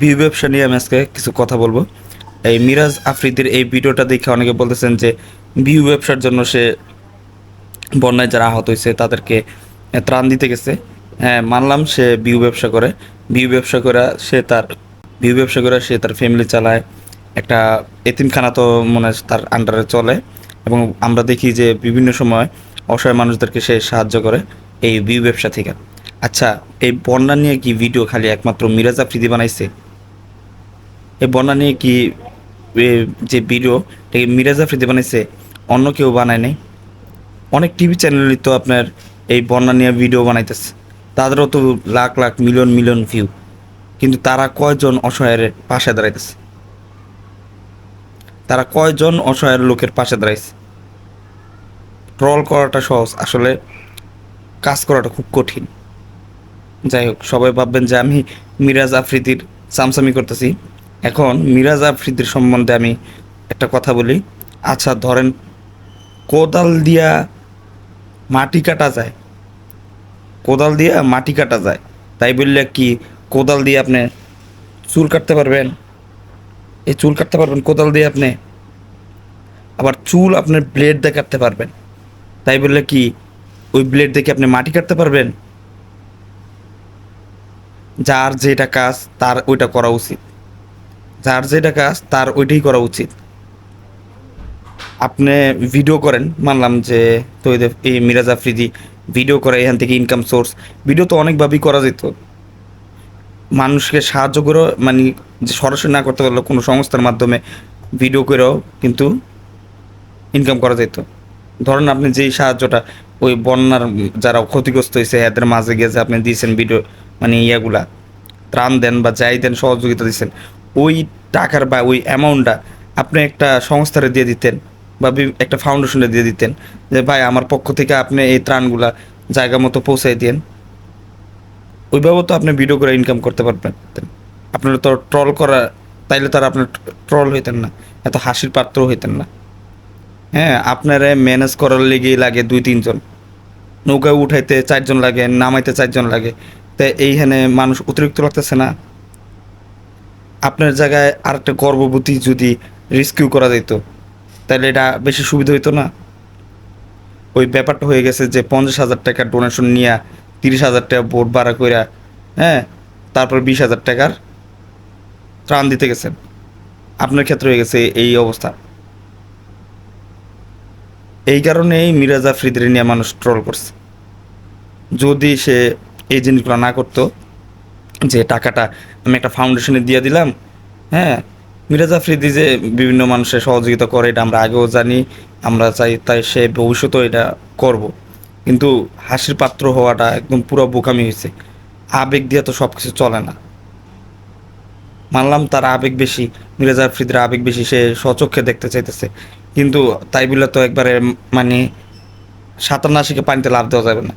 View ব্যবসা নিয়ে আমি আজকে কিছু কথা বলব। এই মিরাজ আফ্রিদির এই ভিডিওটা দেখে অনেকে বলতেছেন যে ভিউ ব্যবসার জন্য সে বন্যায় যারা আহত হয়েছে, তাদেরকে ত্রাণ দিতে গেছে। হ্যাঁ মানলাম সে বিউ ব্যবসা করে। বিউ ব্যবসা করে সে তার বিউ ব্যবসা করে সে তার ফ্যামিলি চালায়। একটা এতিমখানা তো মনে তার আন্ডারে চলে। এবং আমরা দেখি যে বিভিন্ন সময় অসহায় মানুষদেরকে সে সাহায্য করে এই বিউ ব্যবসা থেকে। আচ্ছা এই বন্যা নিয়ে কি ভিডিও খালি একমাত্র মিরাজ আফ্রিদি বানাইছে? এই বন্যা নিয়ে কি যে ভিডিও এটাকে মিরাজ আফ্রিদি বানাইছে? অন্য কেউ বানায় নাই? অনেক টিভি চ্যানেলই তো আপনার এই বন্যা নিয়ে ভিডিও বানাইতেছে। তাদেরও তো lakh lakh, million million view কিন্তু তারা কয়জন অসহায়ের পাশে দাঁড়াইতেছে? তারা কয়জন অসহায়ের লোকের পাশে দাঁড়াইছে? ট্রল করাটা সহজ। আসলে কাজ করাটা খুব কঠিন। যাই হোক, সবাই ভাববেন যে আমি মিরাজ আফ্রিদির সামসামি করতেছি। এখন মিরাজ আফ্রিদির সম্বন্ধে আমি একটা কথা বলি। আচ্ছা ধরেন কোদাল দিয়া মাটি কাটা যায়। কোদাল দিয়া মাটি কাটা যায়। তাই বললে কি কোদাল দিয়ে আপনি চুল কাটতে পারবেন? এই চুল কাটতে পারবেন, কোদাল দিয়ে আপনি। আবার চুল আপনার ব্লেড দিয়ে কাটতে পারবেন। তাই বললে কি ওই ব্লেড দেখে আপনি মাটি কাটতে পারবেন? যার যেটা কাজ, তার ওইটা করা উচিত। যার যেটা কাজ, তার ওইটাই করা উচিত। আপনি ভিডিও করেন, মানলাম যে তো এই মিরাজ আফ্রিদি ভিডিও করে, এখান থেকে ইনকাম সোর্স ভিডিও তো অনেকভাবেই করা যেত। মানুষকে সাহায্য করেও মানে যে সরাসরি না করতে পারলেও কোনো সংস্থার মাধ্যমে ভিডিও করেও কিন্তু ইনকাম করা যেত। ধরুন আপনি যেই সাহায্যটা, ওই বন্যার যারা ক্ষতিগ্রস্ত হয়েছে, এদের মাঝে গিয়ে যে আপনি দিয়েছেন ভিডিও মানে ইয়াগুলা, ত্রাণ দেন বা যাই দেন, সহযোগিতা দিচ্ছেন ওই টাকার বা ওই অ্যামাউন্টটা আপনি একটা সংস্থারে দিয়ে দিতেন বা একটা ফাউন্ডেশনে দিয়ে দিতেন যে, ভাই, আমার পক্ষ থেকে আপনি এই ত্রাণগুলা জায়গা মতো পৌঁছাই দিন ওইভাবে তো আপনি ভিডিও করে ইনকাম করতে পারবেন। আপনার তো ট্রল করা, তাইলে তো আর আপনার ট্রল হইতেন না, এত হাসির পাত্র হইতেন না। হ্যাঁ আপনারা ম্যানেজ করার লেগেই লাগে দুই, তিনজন। নৌকায় উঠাইতে চারজন লাগে, নামাইতে চারজন লাগে। তাই এইখানে মানুষ অতিরিক্ত লাগতেছে না। আপনার জায়গায় আর একটা গর্ভবতী যদি রেস্কিউ করা যেত, তাহলে এটা বেশি সুবিধা হইতো না? ওই ব্যাপারটা হয়ে গেছে যে পঞ্চাশ হাজার টাকা ডোনেশন নিয়ে তিরিশ হাজার টাকা ভোট ভাড়া কইরা হ্যাঁ তারপর বিশ হাজার টাকার ত্রাণ দিতে গেছেন। আপনার ক্ষেত্রে হয়ে গেছে এই অবস্থা। এই কারণেই মিরাজ আফ্রিদের নিয়ে মানুষ ট্রল করছে। যদি সে এই জিনিসগুলো না করতো, যে টাকাটা আমি একটা ফাউন্ডেশনে দিয়ে দিলাম। হ্যাঁ মিরাজ আফ্রিদি যে বিভিন্ন মানুষের সহযোগিতা করে, এটা আমরা আগেও জানি, আমরা চাই তাই সে ভবিষ্যতেও এটা করব। কিন্তু হাসির পাত্র হওয়াটা একদম পুরো বোকামি হয়েছে। আবেগ দিয়ে তো সব কিছু চলে না। মানলাম তার আবেগ বেশি, মিরাজ আফ্রিদের আবেগ বেশি, সে স্বচক্ষে দেখতে চাইতেছে। কিন্তু তাই বলে তো একবারে মানে সাঁতার না শিখে পানিতে লাভ দেওয়া যাবে না।